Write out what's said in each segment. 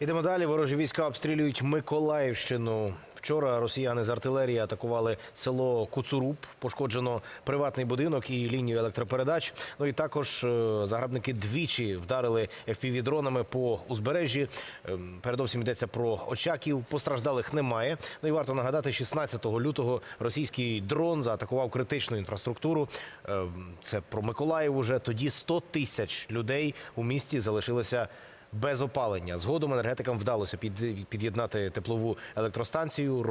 Ідемо далі. Ворожі війська обстрілюють Миколаївщину. Вчора росіяни з артилерії атакували село Куцуруб. Пошкоджено приватний будинок і лінію електропередач. Ну і також е, загарбники двічі вдарили fpv дронами по узбережжі. Ем, Передовсім йдеться про очаків. Постраждалих немає. Ну і варто нагадати, 16 лютого російський дрон заатакував критичну інфраструктуру. Ем, Це про Миколаїв. Уже тоді 100 тисяч людей у місті залишилися без опалення. Згодом енергетикам вдалося під- під'єднати теплову електростанцію.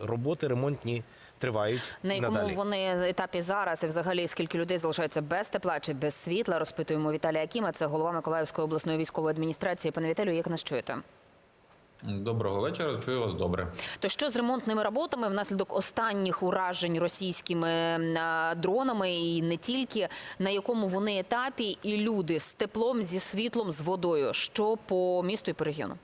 Роботи ремонтні тривають На якому надалі. вони етапі зараз і взагалі скільки людей залишається без тепла чи без світла? Розпитуємо Віталія Кіма, Це голова Миколаївської обласної військової адміністрації. Пане Віталію, як нас чуєте? Доброго вечора, чую вас добре. То що з ремонтними роботами внаслідок останніх уражень російськими е, дронами і не тільки на якому вони етапі, і люди з теплом, зі світлом, з водою? Що по місту і по регіону?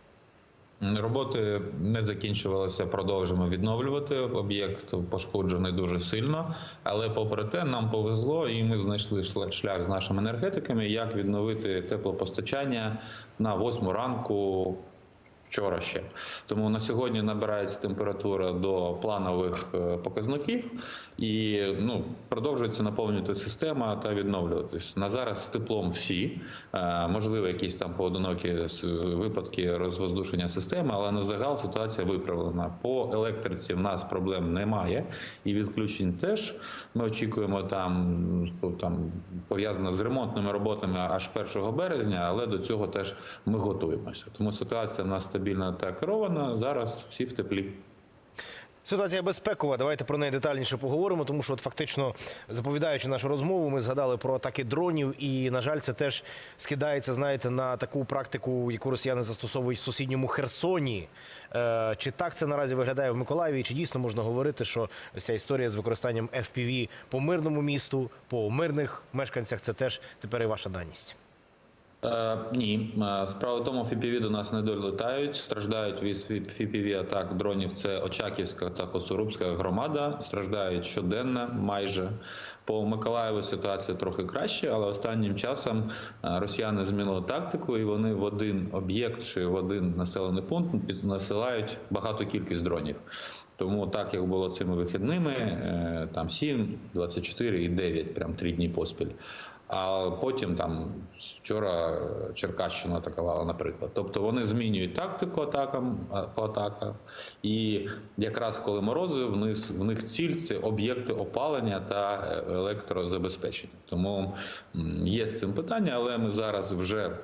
Роботи не закінчувалися, продовжимо відновлювати. Об'єкт пошкоджений дуже сильно, але попри те, нам повезло, і ми знайшли шлях з нашими енергетиками, як відновити теплопостачання на восьму ранку. Вчора ще тому на сьогодні набирається температура до планових е, показників, і ну продовжується наповнювати система та відновлюватись. На зараз з теплом всі Е, можливо, якісь там поодинокі випадки розвоздушення системи, але на загал ситуація виправлена. По електриці в нас проблем немає, і відключень теж ми очікуємо там, ну, там пов'язано з ремонтними роботами аж 1 березня, але до цього теж ми готуємося. Тому ситуація в нас стабільна та керована. Зараз всі в теплі. Ситуація безпекова. Давайте про неї детальніше поговоримо, тому що от фактично заповідаючи нашу розмову, ми згадали про атаки дронів, і на жаль, це теж скидається, знаєте, на таку практику, яку росіяни застосовують в сусідньому Херсоні. Е, чи так це наразі виглядає в Миколаєві? Чи дійсно можна говорити, що ця історія з використанням FPV по мирному місту, по мирних мешканцях це теж тепер і ваша даність? Е, ні, Е, справа в тому, ФІПІВі до нас не долітають. Страждають від ФІПІВі атак дронів. Це Очаківська та Коцурубська громада. Страждають щоденно, майже по Миколаєву ситуація трохи краще, але останнім часом е, росіяни змінили тактику, і вони в один об'єкт чи в один населений пункт насилають багату кількість дронів. Тому так як було цими вихідними, е, там 7, 24 і 9, прям три дні поспіль. А потім там вчора Черкащина атакувала, наприклад. Тобто вони змінюють тактику атакам по атакам, і якраз коли морози, в них, в них ціль це об'єкти опалення та е, електрозабезпечення. Тому є з цим питання, але ми зараз вже.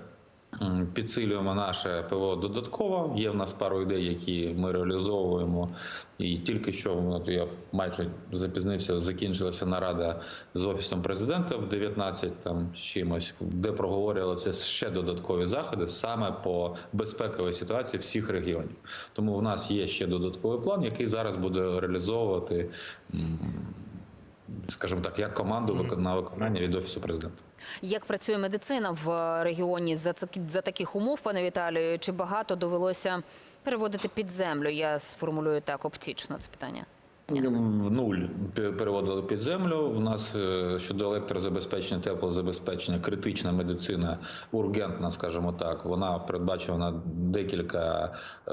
Підсилюємо наше ПВО додатково. Є в нас пару ідей, які ми реалізовуємо. І тільки що ну, я майже запізнився. Закінчилася нарада з офісом президента в 19 там з чимось, де проговорювалися ще додаткові заходи саме по безпековій ситуації всіх регіонів. Тому в нас є ще додатковий план, який зараз буде реалізовувати, скажімо так, як команду на виконання від офісу президента. Як працює медицина в регіоні за за таких умов, пане Віталію? Чи багато довелося переводити під землю? Я сформулюю так оптично це питання. Нуль переводили під землю. В нас е, щодо електрозабезпечення, теплозабезпечення, критична медицина, ургентна, скажімо так. Вона передбачена декілька е,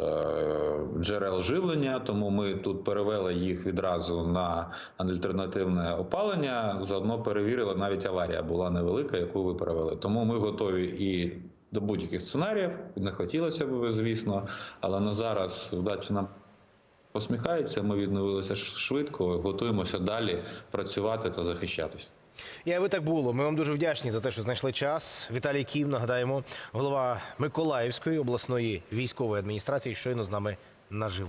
джерел живлення, тому ми тут перевели їх відразу на альтернативне опалення. Заодно перевірили, навіть аварія була невелика, яку ви перевели. Тому ми готові і. До будь-яких сценаріїв не хотілося б, звісно, але на зараз вдача нам посміхається. Ми відновилися швидко, готуємося далі працювати та захищатись. І ви так було. Ми вам дуже вдячні за те, що знайшли час. Віталій Кім, нагадаємо, голова Миколаївської обласної військової адміністрації, щойно з нами наживо.